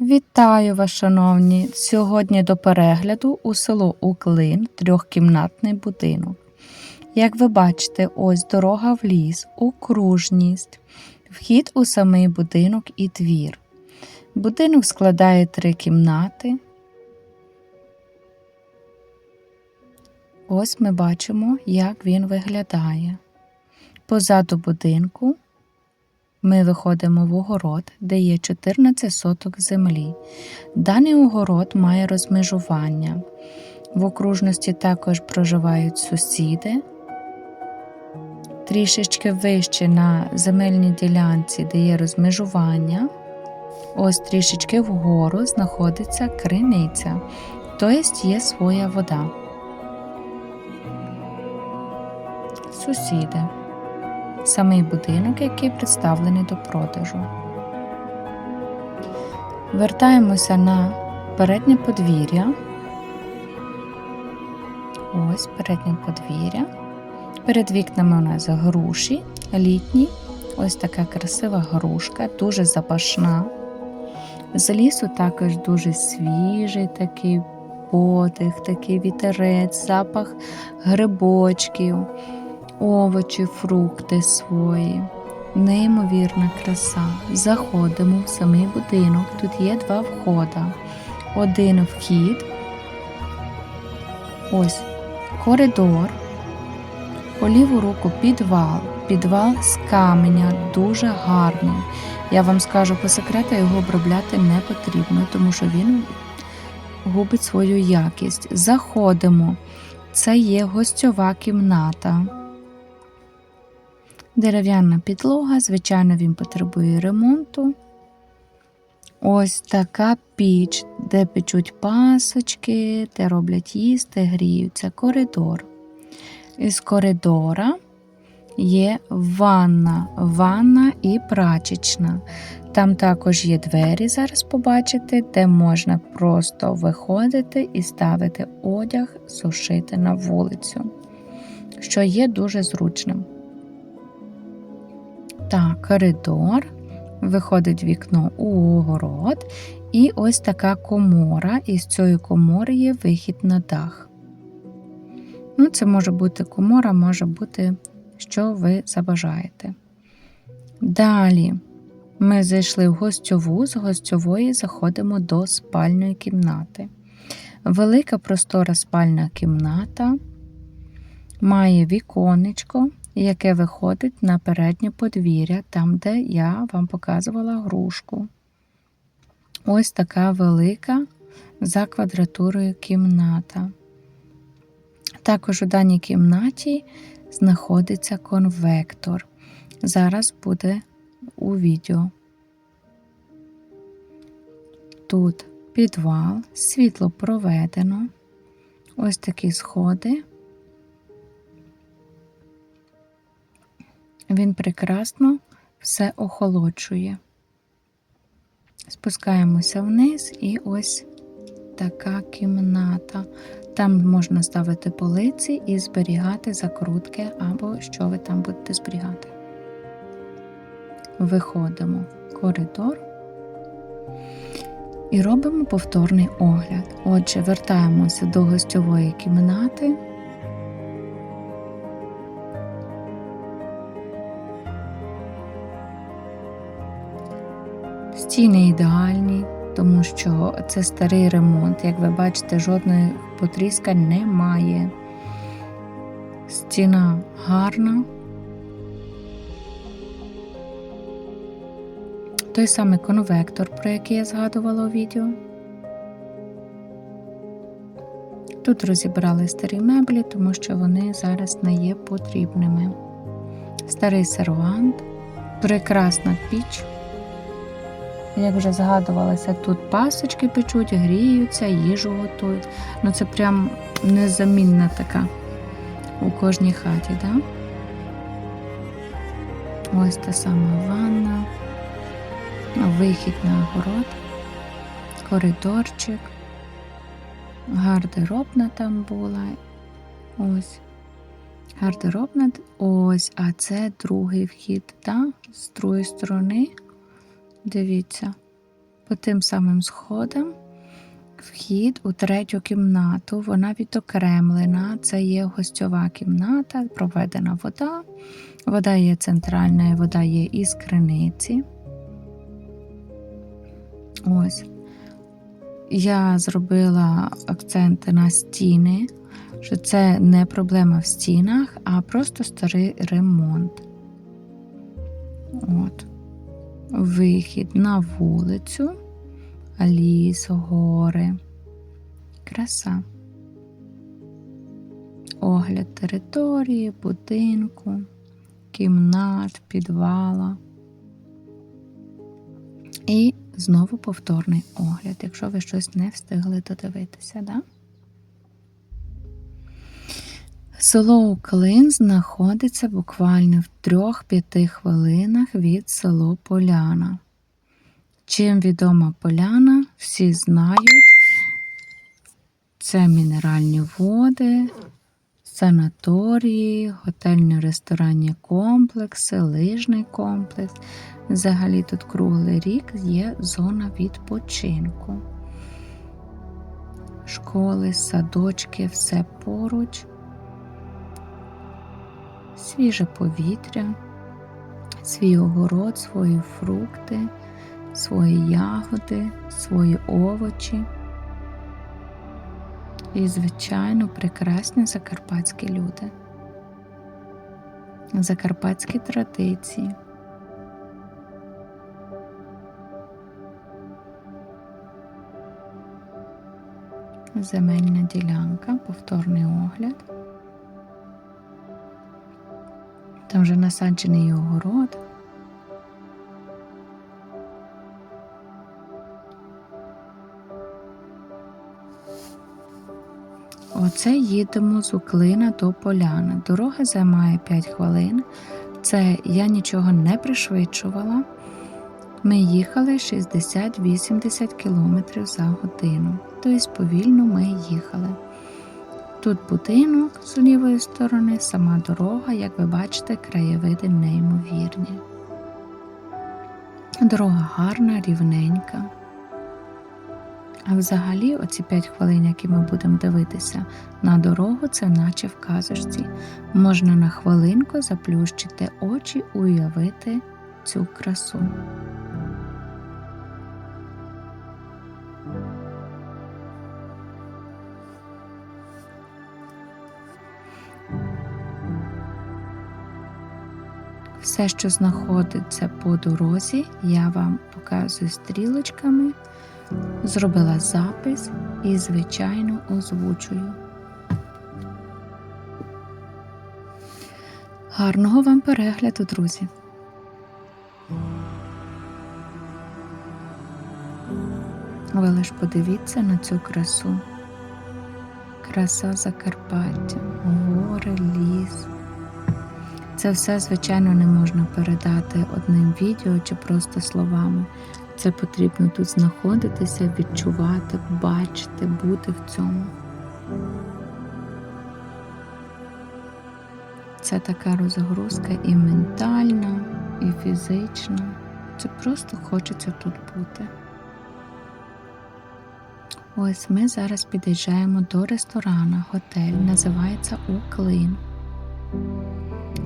Вітаю вас, шановні! Сьогодні до перегляду у село Уклин трьохкімнатний будинок. Як ви бачите, ось дорога в ліс, окружність, вхід у самий будинок і двір. Будинок складає три кімнати. Ось ми бачимо, як він виглядає. Позаду будинку ми виходимо в огород, де є 14 соток землі. Даний огород має розмежування. В окружності також проживають сусіди. Трішечки вище на земельній ділянці, де є розмежування. Ось трішечки вгору знаходиться криниця, тобто є своя вода. Сусіди самий будинок, який представлений до продажу. Вертаємося на переднє подвір'я. Ось переднє подвір'я. Перед вікнами у нас груші літні. Ось така красива грушка, дуже запашна. З лісу також дуже свіжий такий подих, такий вітерець, запах грибочків овочі, фрукти свої. Неймовірна краса. Заходимо в самий будинок. Тут є два входи. Один вхід, ось коридор, по ліву руку підвал. Підвал з каменя дуже гарний. Я вам скажу по секрету, його обробляти не потрібно, тому що він губить свою якість. Заходимо. Це є гостьова кімната. Дерев'яна підлога, звичайно, він потребує ремонту. Ось така піч, де печуть пасочки, де роблять їсти, гріються коридор. Із коридора є ванна, ванна і прачечна. Там також є двері, зараз побачите, де можна просто виходити і ставити одяг, сушити на вулицю, що є дуже зручним. Так, коридор, виходить вікно у огород, і ось така комора, і з цієї комори є вихід на дах. Ну, Це може бути комора, може бути, що ви забажаєте. Далі ми зайшли в гостьову, з гостьової заходимо до спальної кімнати. Велика простора спальна кімната, має віконечко яке виходить на переднє подвір'я, там, де я вам показувала грушку. Ось така велика за квадратурою кімната. Також у даній кімнаті знаходиться конвектор. Зараз буде у відео. Тут підвал, світло проведено. Ось такі сходи. Він прекрасно все охолоджує. Спускаємося вниз, і ось така кімната. Там можна ставити полиці і зберігати закрутки, або що ви там будете зберігати. Виходимо в коридор і робимо повторний огляд. Отже, вертаємося до гостьової кімнати. Стіни ідеальні, тому що це старий ремонт. Як ви бачите, жодної потріскань немає. Стіна гарна. Той самий конвектор, про який я згадувала у відео. Тут розібрали старі меблі, тому що вони зараз не є потрібними. Старий сервант, прекрасна піч. Як вже згадувалося, тут пасочки печуть, гріються, їжу готують. Ну це прям незамінна така у кожній хаті, да? Ось та сама ванна, вихід на город, коридорчик, гардеробна там була. Ось. Гардеробна, ось, а це другий вхід, да? з другої сторони. Дивіться, по тим самим сходам. Вхід у третю кімнату, вона відокремлена. Це є гостьова кімната, проведена вода. Вода є центральна, і вода є із криниці. Ось. Я зробила акценти на стіни, що це не проблема в стінах, а просто старий ремонт. От. Вихід на вулицю, ліс, гори. Краса. Огляд території, будинку, кімнат, підвала. І знову повторний огляд, якщо ви щось не встигли додивитися, да? Село Уклин знаходиться буквально в 3-5 хвилинах від село Поляна. Чим відома Поляна, всі знають. Це мінеральні води, санаторії, готельно-ресторанні комплекси, лижний комплекс. Взагалі тут круглий рік є зона відпочинку. Школи, садочки, все поруч, свіже повітря, свій огород, свої фрукти, свої ягоди, свої овочі. І, звичайно, прекрасні закарпатські люди, закарпатські традиції. Земельна ділянка, повторний огляд. Там вже насаджений огород. Оце їдемо з Уклина до Поляни. Дорога займає 5 хвилин. Це я нічого не пришвидшувала. Ми їхали 60-80 км за годину. Тобто повільно ми їхали. Тут будинок з лівої сторони, сама дорога, як ви бачите, краєвиди неймовірні. Дорога гарна, рівненька. А взагалі, оці 5 хвилин, які ми будемо дивитися на дорогу, це наче в казочці. Можна на хвилинку заплющити очі, уявити цю красу. Все, що знаходиться по дорозі, я вам показую стрілочками, зробила запис і, звичайно, озвучую. Гарного вам перегляду, друзі! Ви лиш подивіться на цю красу. Краса Закарпаття, гори, ліс. Це все, звичайно, не можна передати одним відео чи просто словами. Це потрібно тут знаходитися, відчувати, бачити, бути в цьому. Це така розгрузка і ментальна, і фізична. Це просто хочеться тут бути. Ось ми зараз під'їжджаємо до ресторана, готель, називається Уклин.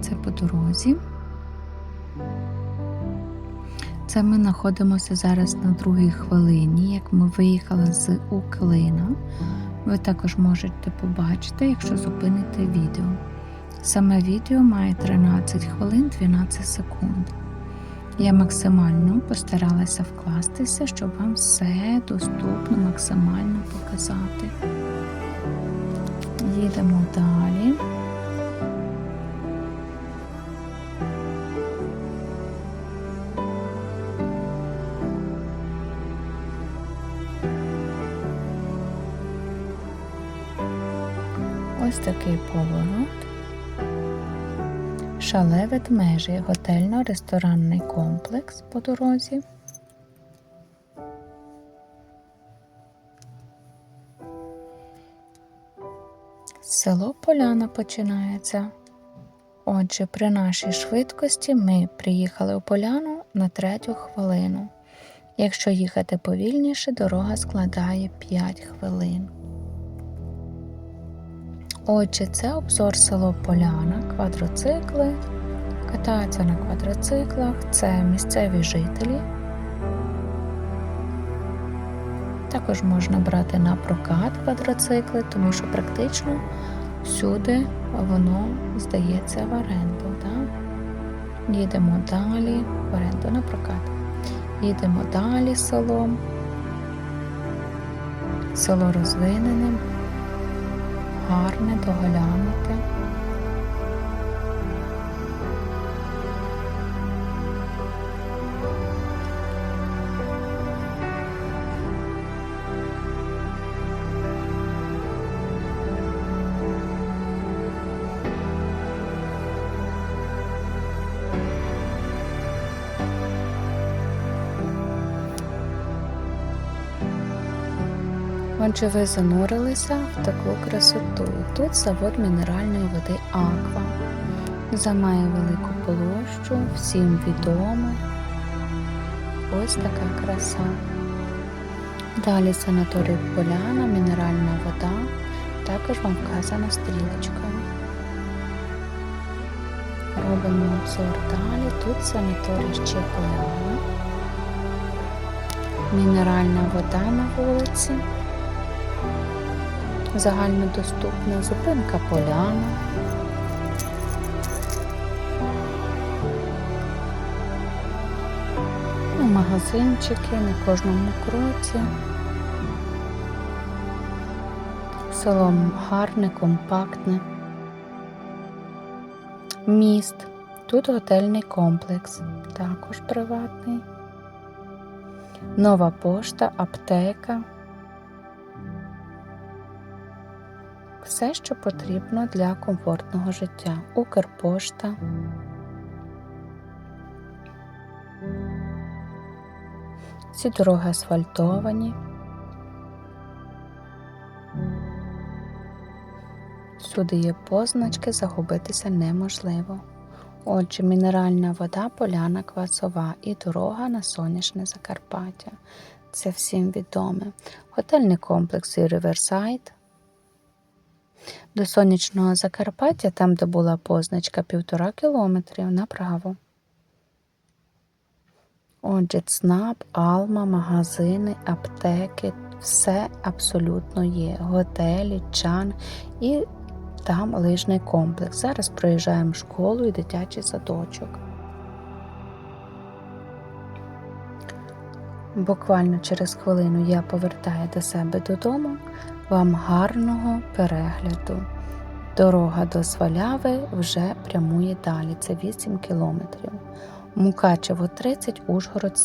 Це по дорозі. Це ми знаходимося зараз на другій хвилині, як ми виїхали з Уклина. Ви також можете побачити, якщо зупините відео. Саме відео має 13 хвилин 12 секунд. Я максимально постаралася вкластися, щоб вам все доступно, максимально показати. Їдемо далі. Ось такий поворот. Шале ведмежі, готельно-ресторанний комплекс по дорозі. Село Поляна починається. Отже, при нашій швидкості ми приїхали у Поляну на третю хвилину. Якщо їхати повільніше, дорога складає 5 хвилин. Отже, це обзор село Поляна, квадроцикли. Катаються на квадроциклах, це місцеві жителі. Також можна брати на прокат квадроцикли, тому що практично всюди воно здається в оренду. Так? Їдемо далі, в оренду на прокат. Їдемо далі селом. Село розвинене, гарне, доглянуте. Отже, ви занурилися в таку красоту. Тут завод мінеральної води Аква. Займає велику площу, всім відомо. Ось така краса. Далі санаторій Поляна, мінеральна вода. Також вам вказано стрілочкою. Робимо обзор далі. Тут санаторій ще Поляна. Мінеральна вода на вулиці загальнодоступна зупинка поляна. Ну, Магазинчики на кожному кроці. Село гарне, компактне. Міст. Тут готельний комплекс, також приватний. Нова пошта, аптека. Все, що потрібно для комфортного життя. Укрпошта. Ці дороги асфальтовані. Всюди є позначки, загубитися неможливо. Отже, мінеральна вода, поляна квасова і дорога на сонячне Закарпаття. Це всім відоме. Готельний комплекс і Riverside. До сонячного Закарпаття, там, де була позначка півтора кілометрів направо. Отже, ЦНАП, Алма, магазини, аптеки, все абсолютно є. Готелі, чан і там лижний комплекс. Зараз проїжджаємо школу і дитячий садочок. Буквально через хвилину я повертаю до себе додому. Вам гарного перегляду. Дорога до Сваляви вже прямує далі. Це 8 кілометрів. Мукачево 30, Ужгород